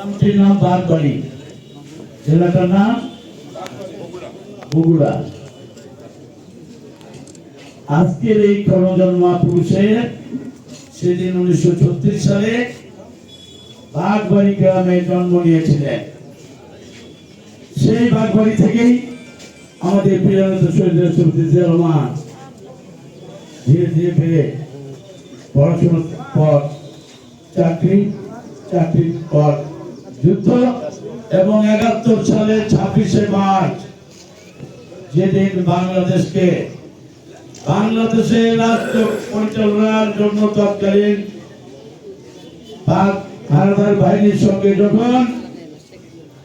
গ্রামটির নাম? বাগবাড়ি জেলাটার নাম? বগুড়া। আজকের এই কর্মজন্মা পুরুষের সেদিন উনিশশো ছত্রিশ সালে বাগবাড়ি গ্রামে জন্ম নিয়েছিলেন। সেই বাগবাড়ি থেকেই আমাদের প্রিয় নেতা শহীদ রাষ্ট্রপতি রহমান ধীরে ধীরে বেড়ে। পড়াশোনার পর, চাকরি, চাকরির পর যুদ্ধ এবং একাত্তর সালে ছাব্বিশে মার্চ, যেদিন বাংলাদেশকে বাংলাদেশের রাষ্ট্র পরিচালনার জন্য তৎকালীন বাহিনীর সঙ্গে যখন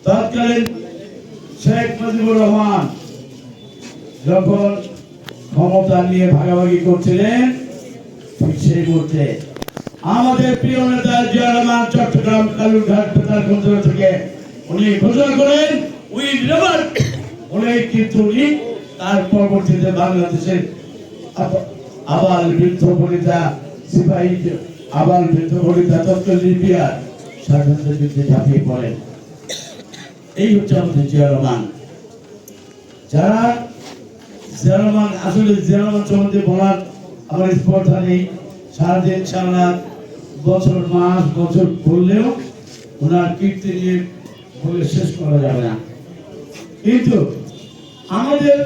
তৎকালীন শেখ মুজিবুর রহমান যখন ক্ষমতা নিয়ে ভাগাভাগি করছিলেন সেই মুহূর্তে আমাদের প্রিয় নেতা জিয়া চট্টগ্রাম কালুরঘাট বেতার কেন্দ্র থেকে উনি ঘোষণা করেন উই নেভার বলে কিন্তু উনি তার পরবর্তীতে বাংলাদেশের আব- আবাল বৃদ্ধ বনিতা, সিপাহী আবাল বৃদ্ধ বনিতা তৎকালীন লিবিয়ার স্বাধীনতা যুদ্ধে ঝাঁপিয়ে পড়েন। এই হচ্ছে আমাদের জিয়া যারা জিয়া আসলে জিয়া সম্বন্ধে বলার আমার স্পর্ধা নেই। সারাদিন সারা বছর মাস, বছর বললেও ওনার কীর্তি নিয়ে বলে শেষ করা যাবে না। কিন্তু আমাদের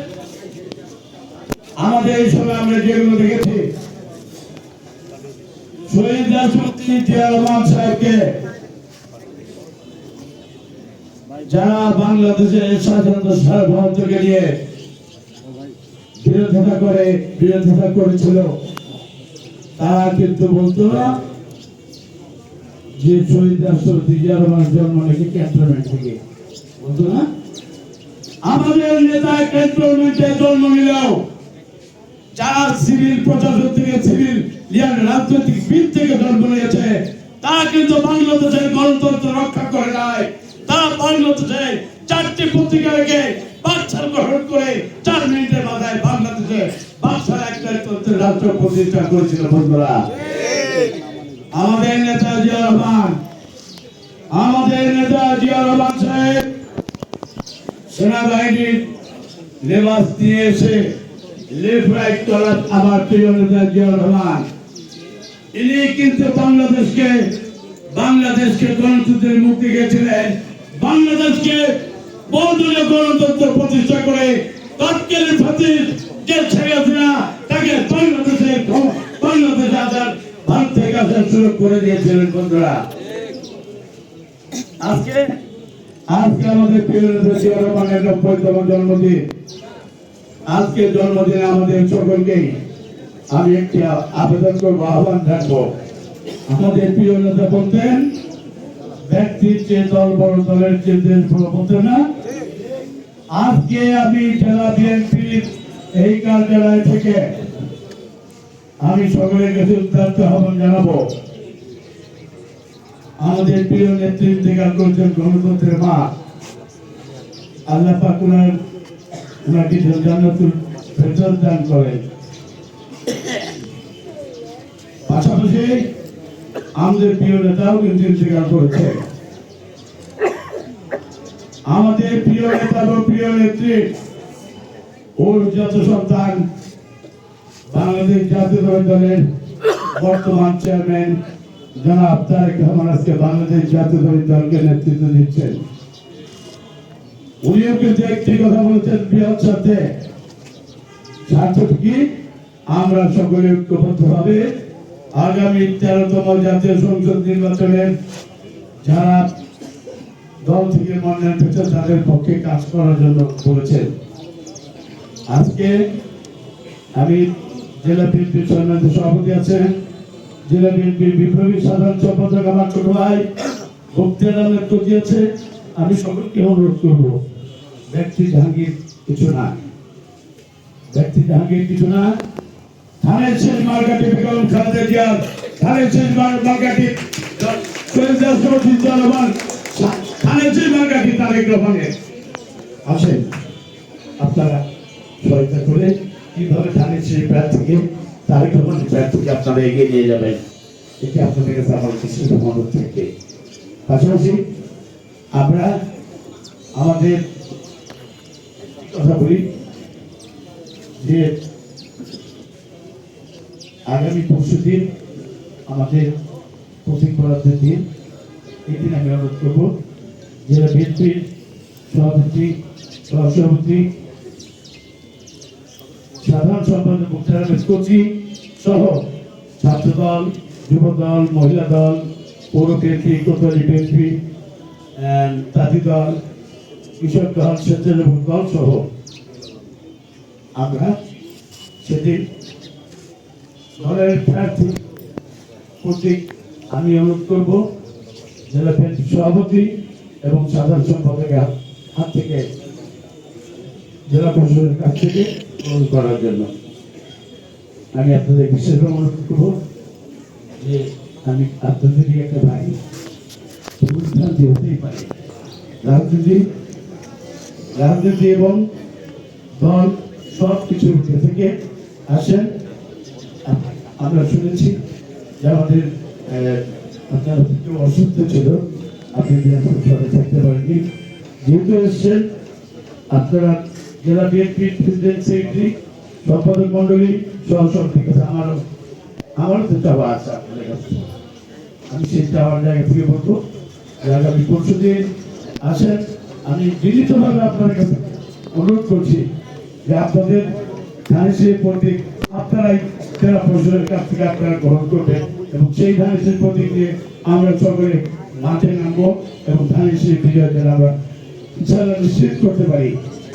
আমাদের এই সময় আমরা যেগুলো দেখেছি, শহীদ রাষ্ট্রপতি জিয়া রহমান সাহেবকে যারা বাংলাদেশের স্বাধীনতা সার্বভৌমত্বকে নিয়ে বিরোধিতা করে, বিরোধিতা করেছিল, তারা কিন্তু বলতো না যে শহীদ রাষ্ট্রপতি রহমানের জন্ম নাকি ক্যান্টনমেন্ট থেকে। বলতো না আমাদের নেতা ক্যান্টনমেন্টে জন্ম নিলেও যারা সিভিল প্রশাসন থেকে, সিভিল লিয়ার রাজনৈতিক বিদ থেকে জন্ম নিয়েছে, তারা কিন্তু বাংলাদেশের গণতন্ত্র রক্ষা করে নাই। তারা বাংলাদেশে চারটি পত্রিকা রেখে বাচ্চার গ্রহণ করে চার মিনিটের মাথায় বাংলাদেশে বাচ্চার একটা রাষ্ট্র প্রতিষ্ঠা করেছিল, বন্ধুরা। আমাদের নেতা জিয়া রহমান, আমাদের নেতা জিয়া রহমান সাহেব, সেনাবাহিনীর লেবাস দিয়ে এসে লেফট রাইট করার আমার প্রিয় নেতা জিয়া রহমান। ইনি কিন্তু বাংলাদেশকে বাংলাদেশকে গণতন্ত্রের মুক্তি গেছিলেন বাংলাদেশকে বহুদলীয় গণতন্ত্র প্রতিষ্ঠা করে তৎকালীন ফাতির যে ছেড়ে তাকে বাংলাদেশের ক্ষম- বাংলাদেশে আসার ভারত থেকে আসার সুযোগ করে দিয়েছিলেন বন্ধুরা। আজকে? আজকে আমাদের প্রিয় নেতা জিয়া রহমানের নব্বইতম জন্মদিন। আজকে জন্মদিনে আমাদের সকলকে আমি একটি আ- আবেদন করব আহ্বান রাখব আমাদের প্রিয় নেতা বলতেন ব্যক্তির চেয়ে দল বড় দলের চেয়ে দেশ বড় বলতেন না। আজকে আমি জেলা বিএনপির এই কার্যালয় থেকে আমি সকলের কাছে উদ্দার্ত আহ্বান জানাব। আমাদের প্রিয় নেতৃত্ব ইন্তেকাল করেছেন গণতন্ত্রের মা, আল্লাহ ওনাকে জান্নাতুল ফেরদৌস দান পাশাপাশি আমাদের প্রিয় নেতাও কিন্তু ইন্তেকাল করেছে আমাদের প্রিয় নেতা ও প্রিয় নেত্রী, ওর যত সন্তান বাংলাদেশ জাতীয় দলের বর্তমান চেয়ারম্যান জনাব তারেক রহমান আজকে বাংলাদেশ জাতীয় দলকে নেতৃত্ব দিচ্ছেন। উনিও কিন্তু একটি কথা বলেছেন, বৃহৎ সাথে স্বার্থ কি? আমরা সকলে ঐক্যবদ্ধ ভাবে আগামী তেরোতম জাতীয় সংসদ নির্বাচনের যারা দল থেকে মনোনয়ন পেয়েছে তাদের পক্ষে কাজ করার জন্য বলেছেন। আজকে আমি জেলা বিএনপির সম্মানিত সভাপতি আছেন। জেলা বিএনপির বিপ্লবী সাধারণ সম্পাদক আমার ছোট ভাই বক্তিয়ার নেতৃত্ব দিয়েছে আমি সকলকে অনুরোধ করব, ব্যক্তি জাহাঙ্গীর কিছু না। ব্যক্তি জাহাঙ্গীর কিছু না। ধানের শেষ মার্কাটি বেগম খালেদা জিয়ার। ধানের শেষ মার- মার্কাটি আপনারা সহায়তা করে কীভাবে ধানের শেষ প্রার্থীকে তারেক রহমানের প্রার্থীকে আপনারা এগিয়ে নিয়ে যাবেন। এটি আপনাদের কাছে আমার বিশেষ অনুরোধ থেকে। পাশাপাশি আমরা আমাদের কথা বলি যে আগামী পরশু দিন আমাদের প্রতীক বরাদ্দের দিন। এই দিন আমি অনুরোধ করব। জেলা বিএনপির সভাপতি, সহসভাপতি সাধারণ সম্পাদক মুক্তার কোচি সহ ছাত্রদল, যুবদল, মহিলা দল, পৌর কেন্দ্রী, কোতোয়ালি বিএনপি তাঁতি দল, কৃষক দল স্বেচ্ছাসেবক দল সহ আমরা সেদিন দলের প্রার্থী প্রতীক আমি অনুরোধ করব জেলা বিএনপি সভাপতি এবং সাধারণ সম্পাদকের হাত থেকে জেলা পরিষদের কাছ থেকে করার জন্য। আমি আপনাদের বিশেষভাবে অনুরোধ করব যে আমি আপনাদেরই একটা ভাই। ভুলভ্রান্তি হতেই পারে, রাজনীতি রাজনীতি এবং দল সব কিছুর উঠে থেকে আসেন। আমরা শুনেছি যে আমাদের আপনার কেউ অসুস্থ ছিল, আপনি থাকতে পারেননি। যেহেতু এসছেন, আপনারা জেলা বিএনপির প্রেসিডেন্ট সেক্রেটারি, সম্পাদক মন্ডলী সহসভাপতি কাছে আমারও আমারও তো চাওয়া আছে আপনাদের কাছে। আমি সেই চাওয়ার জায়গা থেকে বলব আগামী পরশু দিন আসেন। আমি বিনীতভাবে আপনাদের কাছে অনুরোধ করছি যে আপনাদের ধানেশের প্রতীক আপনারাই জেলা পরিষদের কাছ থেকে আপনারা গ্রহণ করবেন এবং সেই ধানেশের প্রতীক নিয়ে আমরা সকলে মাঠে নামবো এবং ধানেশের বিজয় যেন আমরা ইনশাআল্লাহ নিশ্চিত করতে পারি।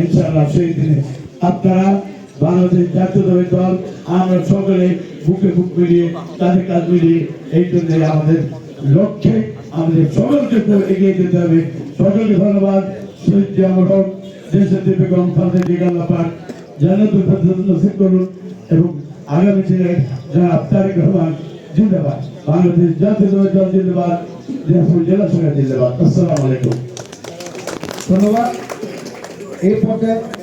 ইনশাআল্লাহ সেই দিনে আপনারা বাংলাদেশ জাতীয়তাবাদী দল, আমরা সকলে বুকে বুক মিলিয়ে তাদের কাজ মিলিয়ে এই জন্য আমাদের লক্ষ্যে আমাদের সকলকে এগিয়ে যেতে হবে। সকলকে ধন্যবাদ। শহীদ আল্লাহ পাক নসিব করুন এবং আগামী দিনে জনাব তারেক রহমান জিন্দাবাদ। বাংলাদেশ জাতীয়তাবাদী দল জিন্দাবাদ। জেলা সরকার জিন্দাবাদ। আসসালামু আলাইকুম। ধন্যবাদ। এই পর্যায়ে